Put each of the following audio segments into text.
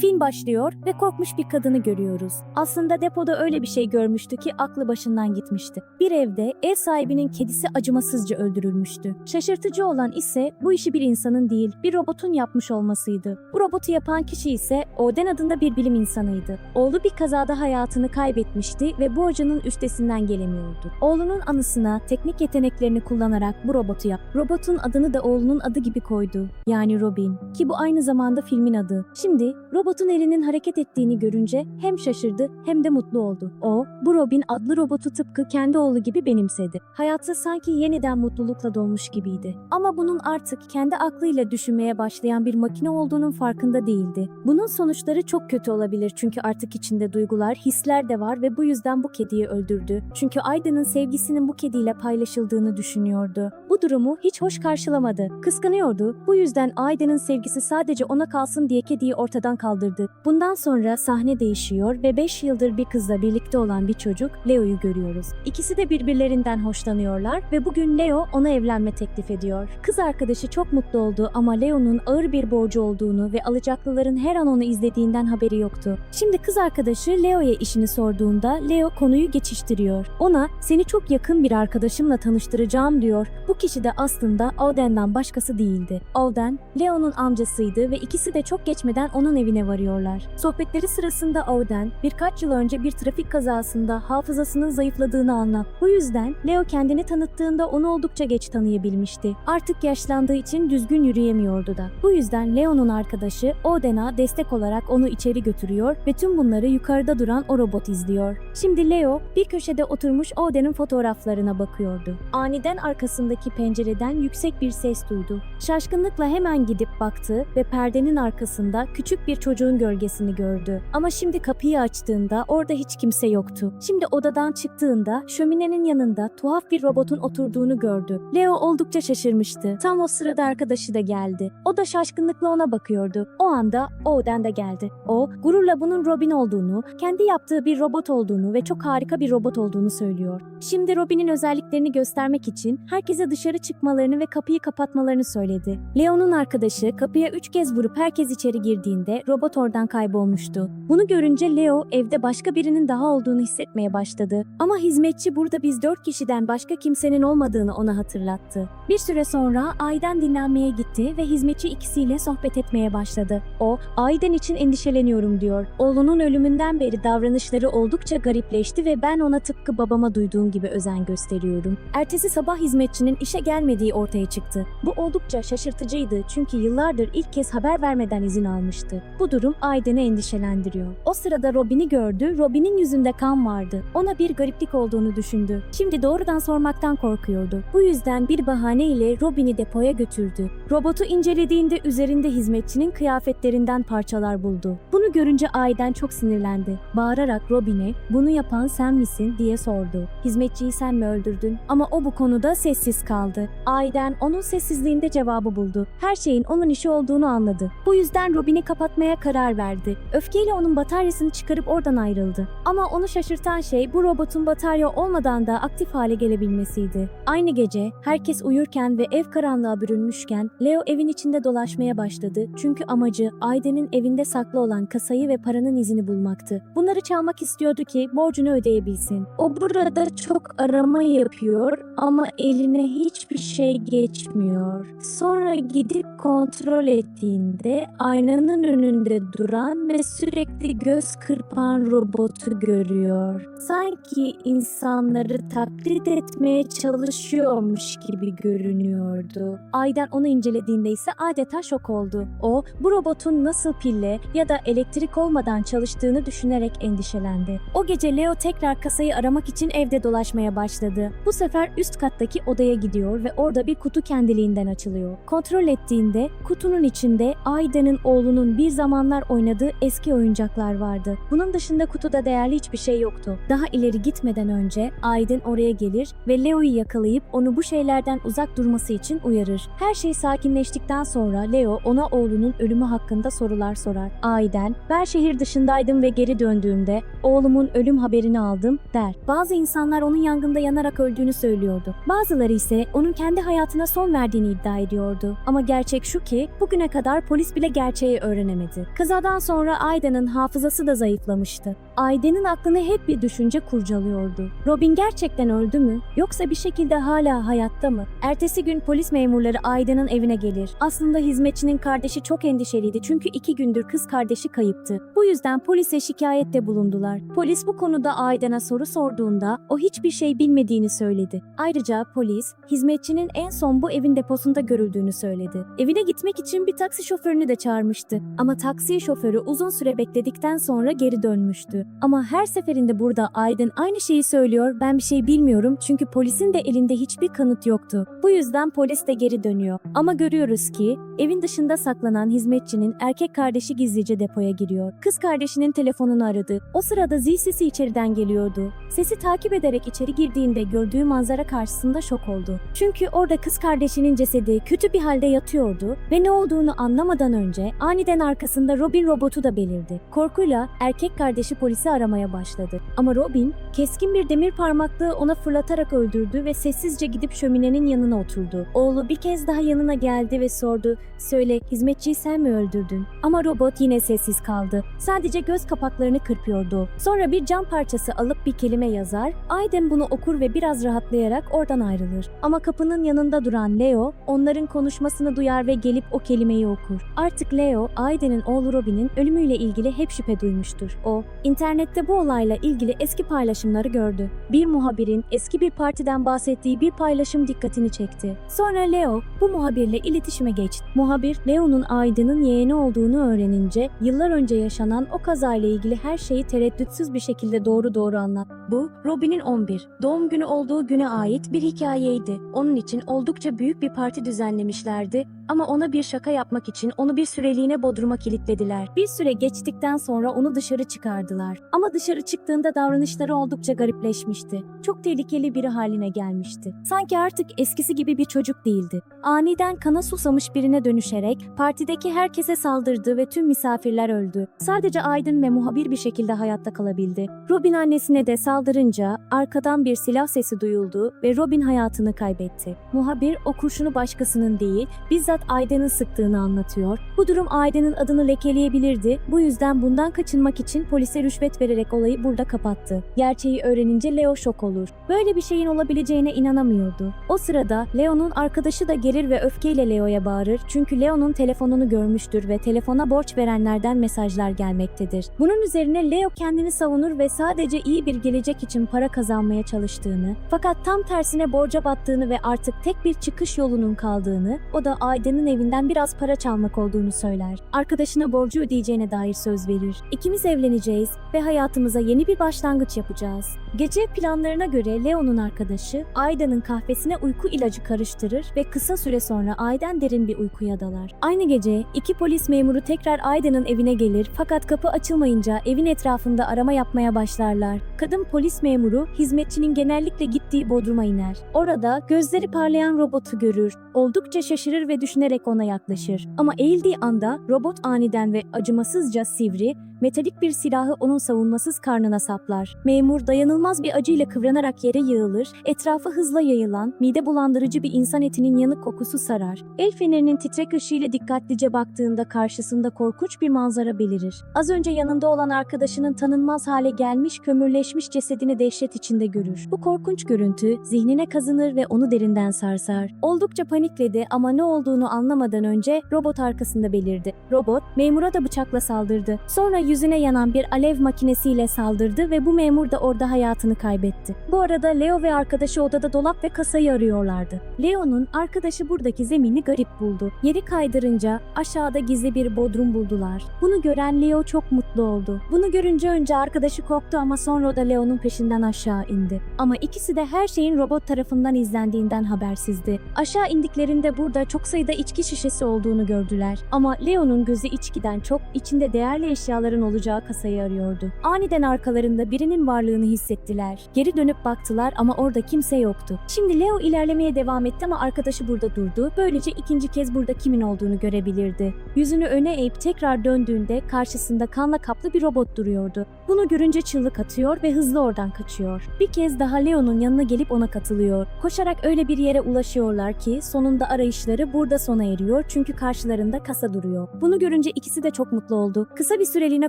Film başlıyor ve korkmuş bir kadını görüyoruz. Aslında depoda öyle bir şey görmüştü ki aklı başından gitmişti. Bir evde ev sahibinin kedisi acımasızca öldürülmüştü. Şaşırtıcı olan ise bu işi bir insanın değil, bir robotun yapmış olmasıydı. Bu robotu yapan kişi ise Oden adında bir bilim insanıydı. Oğlu bir kazada hayatını kaybetmişti ve bu acının üstesinden gelemiyordu. Oğlunun anısına teknik yeteneklerini kullanarak bu robotu yap. Robotun adını da oğlunun adı gibi koydu. Yani Robin. Ki bu aynı zamanda filmin adı. Şimdi robotun elinin hareket ettiğini görünce hem şaşırdı hem de mutlu oldu. O, bu Robin adlı robotu tıpkı kendi oğlu gibi benimsedi. Hayatı sanki yeniden mutlulukla dolmuş gibiydi. Ama bunun artık kendi aklıyla düşünmeye başlayan bir makine olduğunun farkında değildi. Bunun sonuçları çok kötü olabilir çünkü artık içinde duygular, hisler de var ve bu yüzden bu kediyi öldürdü. Çünkü Ayda'nın sevgisinin bu kediyle paylaşıldığını düşünüyordu. Bu durumu hiç hoş karşılamadı. Kıskanıyordu. Bu yüzden Ayda'nın sevgisi sadece ona kalsın diye kediyi ortadan kaldırdı. Bundan sonra sahne değişiyor ve 5 yıldır bir kızla birlikte olan bir çocuk Leo'yu görüyoruz. İkisi de birbirlerinden hoşlanıyorlar ve bugün Leo ona evlenme teklif ediyor. Kız arkadaşı çok mutlu oldu ama Leo'nun ağır bir borcu olduğunu ve alacaklıların her an onu izlediğinden haberi yoktu. Şimdi kız arkadaşı Leo'ya işini sorduğunda Leo konuyu geçiştiriyor. Ona seni çok yakın bir arkadaşımla tanıştıracağım diyor. Bu kişi de aslında Auden'den başkası değildi. Auden, Leo'nun amcasıydı ve ikisi de çok geçmeden onun evine varıyorlar. Sohbetleri sırasında Auden birkaç yıl önce bir trafik kazasında hafızasının zayıfladığını anlat. Bu yüzden Leo kendini tanıttığında onu oldukça geç tanıyabilmişti. Artık yaşlandığı için düzgün yürüyemiyordu da. Bu yüzden Leo'nun arkadaşı Auden'a destek olarak onu içeri götürüyor ve tüm bunları yukarıda duran o robot izliyor. Şimdi Leo bir köşede oturmuş Auden'in fotoğraflarına bakıyordu. Aniden arkasındaki pencereden yüksek bir ses duydu. Şaşkınlıkla hemen gidip baktı ve perdenin arkasında küçük bir çocuğun gölgesini gördü. Ama şimdi kapıyı açtığında orada hiç kimse yoktu. Şimdi odadan çıktığında şöminenin yanında tuhaf bir robotun oturduğunu gördü. Leo oldukça şaşırmıştı. Tam o sırada arkadaşı da geldi. O da şaşkınlıkla ona bakıyordu. O anda Oden de geldi. O gururla bunun Robin olduğunu, kendi yaptığı bir robot olduğunu ve çok harika bir robot olduğunu söylüyor. Şimdi Robin'in özelliklerini göstermek için herkese dışarı çıkmalarını ve kapıyı kapatmalarını söyledi. Leo'nun arkadaşı kapıya üç kez vurup herkes içeri girdiğinde robot oradan kaybolmuştu. Bunu görünce Leo evde başka birinin daha olduğunu hissetmeye başladı. Ama hizmetçi burada biz dört kişiden başka kimsenin olmadığını ona hatırlattı. Bir süre sonra Ayden dinlenmeye gitti ve hizmetçi ikisiyle sohbet etmeye başladı. O, Ayden için endişeleniyorum diyor. Oğlunun ölümünden beri davranışları oldukça garipleşti ve ben ona tıpkı babama duyduğum gibi özen gösteriyorum. Ertesi sabah hizmetçinin işe gelmediği ortaya çıktı. Bu oldukça şaşırtıcıydı çünkü yıllardır ilk kez haber vermeden izin almıştı. Bu durum Ayden'i endişelendiriyor. O sırada Robin'i gördü, Robin'in yüzünde kan vardı. Ona bir gariplik olduğunu düşündü. Şimdi doğrudan sormaktan korkuyordu. Bu yüzden bir bahane ile Robin'i depoya götürdü. Robotu incelediğinde üzerinde hizmetçinin kıyafetlerinden parçalar buldu. Bunu görünce Ayden çok sinirlendi. Bağırarak Robin'e bunu yapan sen misin diye sordu. Hizmetçiyi sen mi öldürdün? Ama o bu konuda sessiz kaldı. Ayden onun sessizliğinde cevabı buldu. Her şeyin onun işi olduğunu anladı. Bu yüzden Robin'i kapatmaya karar verdi. Öfkeyle onun bataryasını çıkarıp oradan ayrıldı. Ama onu şaşırtan şey bu robotun batarya olmadan da aktif hale gelebilmesiydi. Aynı gece herkes uyurken ve ev karanlığa bürünmüşken Leo evin içinde dolaşmaya başladı. Çünkü amacı Ayden'in evinde saklı olan kasayı ve paranın izini bulmaktı. Bunları çalmak istiyordu ki borcunu ödeyebilsin. O burada çok arama yapıyor ama eline hiçbir şey geçmiyor. Sonra gidip kontrol ettiğinde aynanın önünde duran ve sürekli göz kırpan robotu görüyor. Sanki insanları taklit etmeye çalışıyormuş gibi görünüyordu. Ayden onu incelediğinde ise adeta şok oldu. O, bu robotun nasıl pille ya da elektrik olmadan çalıştığını düşünerek endişelendi. O gece Leo tekrar kasayı aramak için evde dolaşmaya başladı. Bu sefer üst kattaki odaya gidiyor ve orada bir kutu kendiliğinden açılıyor. Kontrol ettiğinde kutunun içinde Ayden'in oğlunun bir zamanlar oynadığı eski oyuncaklar vardı. Bunun dışında kutuda değerli hiçbir şey yoktu. Daha ileri gitmeden önce Aydın oraya gelir ve Leo'yu yakalayıp onu bu şeylerden uzak durması için uyarır. Her şey sakinleştikten sonra Leo ona oğlunun ölümü hakkında sorular sorar. Ayden, ben şehir dışındaydım ve geri döndüğümde oğlumun ölüm haberini aldım der. Bazı insanlar onun yangında yanarak öldüğünü söylüyordu. Bazıları ise onun kendi hayatına son verdiğini iddia ediyordu. Ama gerçek şu ki bugüne kadar polis bile gerçeği öğrenemedi. Geldi. Kazadan sonra Ayda'nın hafızası da zayıflamıştı. Aide'nin aklını hep bir düşünce kurcalıyordu. Robin gerçekten öldü mü? Yoksa bir şekilde hala hayatta mı? Ertesi gün polis memurları Aide'nin evine gelir. Aslında hizmetçinin kardeşi çok endişeliydi çünkü iki gündür kız kardeşi kayıptı. Bu yüzden polise şikayette bulundular. Polis bu konuda Aiden'e soru sorduğunda o hiçbir şey bilmediğini söyledi. Ayrıca polis hizmetçinin en son bu evin deposunda görüldüğünü söyledi. Evine gitmek için bir taksi şoförünü de çağırmıştı. Ama taksi şoförü uzun süre bekledikten sonra geri dönmüştü. Ama her seferinde burada Aydın aynı şeyi söylüyor ben bir şey bilmiyorum çünkü polisin de elinde hiçbir kanıt yoktu. Bu yüzden polis de geri dönüyor. Ama görüyoruz ki evin dışında saklanan hizmetçinin erkek kardeşi gizlice depoya giriyor. Kız kardeşinin telefonunu aradı. O sırada zil sesi içeriden geliyordu. Sesi takip ederek içeri girdiğinde gördüğü manzara karşısında şok oldu. Çünkü orada kız kardeşinin cesedi kötü bir halde yatıyordu ve ne olduğunu anlamadan önce aniden arkasında Robin robotu da belirdi. Korkuyla erkek kardeşi polisi aramaya başladı. Ama Robin keskin bir demir parmaklığı ona fırlatarak öldürdü ve sessizce gidip şöminenin yanına oturdu. Oğlu bir kez daha yanına geldi ve sordu Söyle hizmetçiyi sen mi öldürdün? Ama robot yine sessiz kaldı. Sadece göz kapaklarını kırpıyordu. Sonra bir cam parçası alıp bir kelime yazar, Aydın bunu okur ve biraz rahatlayarak oradan ayrılır. Ama kapının yanında duran Leo, onların konuşmasını duyar ve gelip o kelimeyi okur. Artık Leo, Aydın'ın oğlu Robin'in ölümüyle ilgili hep şüphe duymuştur. O, internette bu olayla ilgili eski paylaşımları gördü. Bir muhabirin eski bir partiden bahsettiği bir paylaşım dikkatini çekti. Sonra Leo, bu muhabirle iletişime geçti. Muhabir, Leo'nun Aydın'ın yeğeni olduğunu öğrenince, yıllar önce yaşanan o kazayla ilgili her şeyi tereddütsüz bir şekilde doğru doğru anlattı. Bu, Robin'in 11, doğum günü olduğu güne ait bir hikayeydi. Onun için oldukça büyük bir parti düzenlemişlerdi ama ona bir şaka yapmak için onu bir süreliğine bodruma kilitlediler. Bir süre geçtikten sonra onu dışarı çıkardılar. Ama dışarı çıktığında davranışları oldukça garipleşmişti. Çok tehlikeli biri haline gelmişti. Sanki artık eskisi gibi bir çocuk değildi. Aniden kana susamış birine dönüşerek partideki herkese saldırdı ve tüm misafirler öldü. Sadece Aydın ve muhabir bir şekilde hayatta kalabildi. Robin annesine de saldırınca arkadan bir silah sesi duyuldu ve Robin hayatını kaybetti. Muhabir o kurşunu başkasının değil, bizzat Aydın'ın sıktığını anlatıyor. Bu durum Aydın'ın adını lekeleyebilirdi. Bu yüzden bundan kaçınmak için polise rüşvet vererek olayı burada kapattı. Gerçeği öğrenince Leo şok olur. Böyle bir şeyin olabileceğine inanamıyordu. O sırada Leo'nun arkadaşı da gelir ve öfkeyle Leo'ya bağırır çünkü Leo'nun telefonunu görmüştür ve telefona borç verenlerden mesajlar gelmektedir. Bunun üzerine Leo kendini savunur ve sadece iyi bir gelecek için para kazanmaya çalıştığını, fakat tam tersine borca battığını ve artık tek bir çıkış yolunun kaldığını, o da Aydın'ın evinden biraz para çalmak olduğunu söyler. Arkadaşına borcu ödeyeceğine dair söz verir. İkimiz evleneceğiz ve hayatımıza yeni bir başlangıç yapacağız. Gece planlarına göre Leo'nun arkadaşı Ayda'nın kahvesine uyku ilacı karıştırır ve kısa süre sonra Ayden derin bir uykuya dalar. Aynı gece iki polis memuru tekrar Ayda'nın evine gelir fakat kapı açılmayınca evin etrafında arama yapmaya başlarlar. Kadın polis memuru hizmetçinin genellikle gittiği bodruma iner. Orada gözleri parlayan robotu görür. Oldukça şaşırır ve düşünerek ona yaklaşır. Ama eğildiği anda robot aniden ve acımasızca sivri, metalik bir silahı onun savunmasız karnına saplar. Memur dayanılmaz bir acıyla kıvranarak yere yığılır, etrafa hızla yayılan, mide bulandırıcı bir insan etinin yanık kokusu sarar. El fenerinin titrek ışığıyla dikkatlice baktığında karşısında korkunç bir manzara belirir. Az önce yanında olan arkadaşının tanınmaz hale gelmiş, kömürleşmiş cesedini dehşet içinde görür. Bu korkunç görüntü zihnine kazınır ve onu derinden sarsar. Oldukça panikledi ama ne olduğunu anlamadan önce robot arkasında belirdi. Robot memura da bıçakla saldırdı. Sonra yüzüne yanan bir alev makinesiyle saldırdı ve bu memur da orada hayatını kaybetti. Bu arada Leo ve arkadaşı odada dolap ve kasayı arıyorlardı. Leo'nun arkadaşı buradaki zemini garip buldu. Yeri kaydırınca aşağıda gizli bir bodrum buldular. Bunu gören Leo çok mutlu oldu. Bunu görünce önce arkadaşı korktu ama sonra da Leo'nun peşinden aşağı indi. Ama ikisi de her şeyin robot tarafından izlendiğinden habersizdi. Aşağı indiklerinde burada çok sayıda içki şişesi olduğunu gördüler. Ama Leo'nun gözü içkiden çok içinde değerli eşyaların olacağı kasayı arıyordu. Aniden arkalarında birinin varlığını hissettiler. Geri dönüp baktılar ama orada kimse yoktu. Şimdi Leo ilerlemeye devam etti ama arkadaşı burada durdu. Böylece ikinci kez burada kimin olduğunu görebilirdi. Yüzünü öne eğip tekrar döndüğünde karşısında kanla kaplı bir robot duruyordu. Bunu görünce çığlık atıyor ve hızlı oradan kaçıyor. Bir kez daha Leo'nun yanına gelip ona katılıyor. Koşarak öyle bir yere ulaşıyorlar ki sonunda arayışları burada sona eriyor çünkü karşılarında kasa duruyor. Bunu görünce ikisi de çok mutlu oldu. Kısa bir süreliğine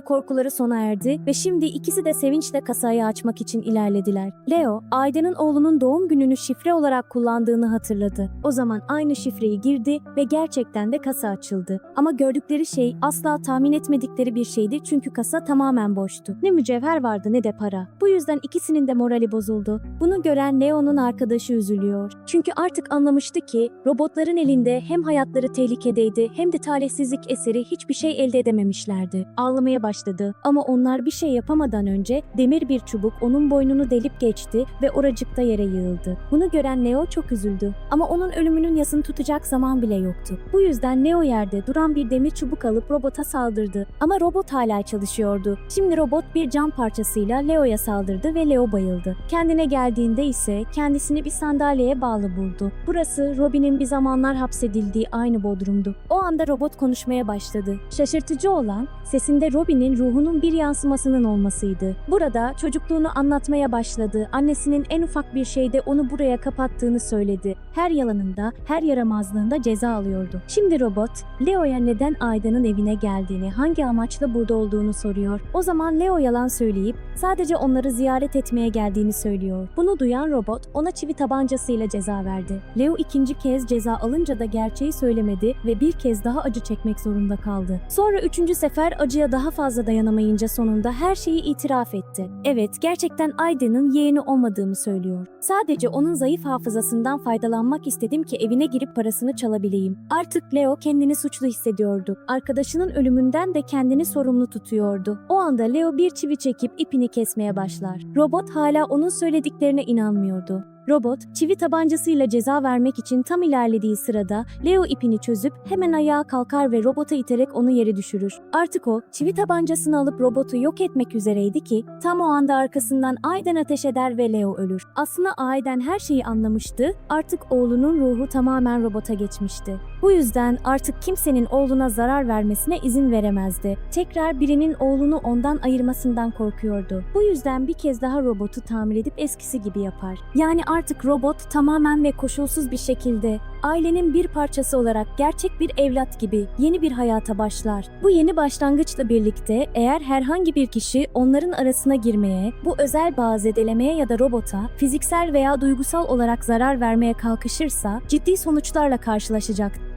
korkuları sona erdi ve şimdi ikisi de sevinçle kasayı açmak için ilerlediler. Leo, Ayda'nın oğlunun doğum gününü şifre olarak kullandığını hatırladı. O zaman aynı şifreyi girdi ve gerçekten de kasa açıldı. Ama gördükleri şey asla tahmin etmedikleri bir şeydi çünkü kasa tamamen boştu. Ne mücevher vardı ne de para. Bu yüzden ikisinin de morali bozuldu. Bunu gören Leo'nun arkadaşı üzülüyor. Çünkü artık anlamıştı ki robotların elinde hem hayatları tehlikedeydi hem de talihsizlik eseri hiçbir şey elde edememişlerdi. Ağlamaya başladı ama onlar bir şey yapamadan önce demir bir çubuk onun boynunu delip geçti ve oracıkta yere yığıldı. Bunu gören Leo çok üzüldü ama onun ölümünün yasını tutacak zaman bile yoktu. Bu yüzden Leo yerde duran bir demir çubuk alıp robota saldırdı ama robot hala çalışıyordu. Şimdi robot bir cam parçasıyla Leo'ya saldırdı ve Leo bayıldı. Kendine geldiğinde ise kendisini bir sandalyeye bağlı buldu. Burası Robin'in bir zamanlar hapsedildiği aynı bodrumdu. O anda robot konuşmaya başladı. Şaşırtıcı olan sesinde Robin'in ruhunun bir yansımasının olmasıydı. Burada çocukluğunu anlatmaya başladı. Annesinin en ufak bir şeyde onu buraya kapattığını söyledi. Her yalanında, her yaramazlığında ceza alıyordu. Şimdi robot, Leo'ya neden Ayda'nın evine geldiğini, hangi amaçla burada olduğunu soruyor. O zaman Leo yalan söyleyip sadece onları ziyaret etmeye geldiğini söylüyor. Bunu duyan robot ona çivi tabancasıyla ceza verdi. Leo ikinci kez ceza alınca da gerçeği söylemedi ve bir kez daha acı çekmek zorunda kaldı. Sonra üçüncü sefer acıya daha fazla dayanamayınca sonunda her şeyi itiraf etti. Evet, gerçekten Ayda'nın yeğeni olmadığımı söylüyor. Sadece onun zayıf hafızasından faydalanmak istedim ki evine girip parasını çalabileyim. Artık Leo kendini suçlu hissediyordu. Arkadaşının ölümünden de kendini sorumlu tutuyordu. O anda Leo bir çivi çekip ipini kesmeye başlar. Robot hala onun söylediklerine inanmıyordu. Robot, çivi tabancasıyla ceza vermek için tam ilerlediği sırada Leo ipini çözüp hemen ayağa kalkar ve robota iterek onu yere düşürür. Artık o, çivi tabancasını alıp robotu yok etmek üzereydi ki tam o anda arkasından Aiden ateş eder ve Leo ölür. Aslında Aiden her şeyi anlamıştı, artık oğlunun ruhu tamamen robota geçmişti. Bu yüzden artık kimsenin oğluna zarar vermesine izin veremezdi. Tekrar birinin oğlunu ondan ayırmasından korkuyordu. Bu yüzden bir kez daha robotu tamir edip eskisi gibi yapar. Yani artık robot tamamen ve koşulsuz bir şekilde ailenin bir parçası olarak gerçek bir evlat gibi yeni bir hayata başlar. Bu yeni başlangıçla birlikte eğer herhangi bir kişi onların arasına girmeye, bu özel bağı zedelemeye ya da robota fiziksel veya duygusal olarak zarar vermeye kalkışırsa ciddi sonuçlarla karşılaşacaktır.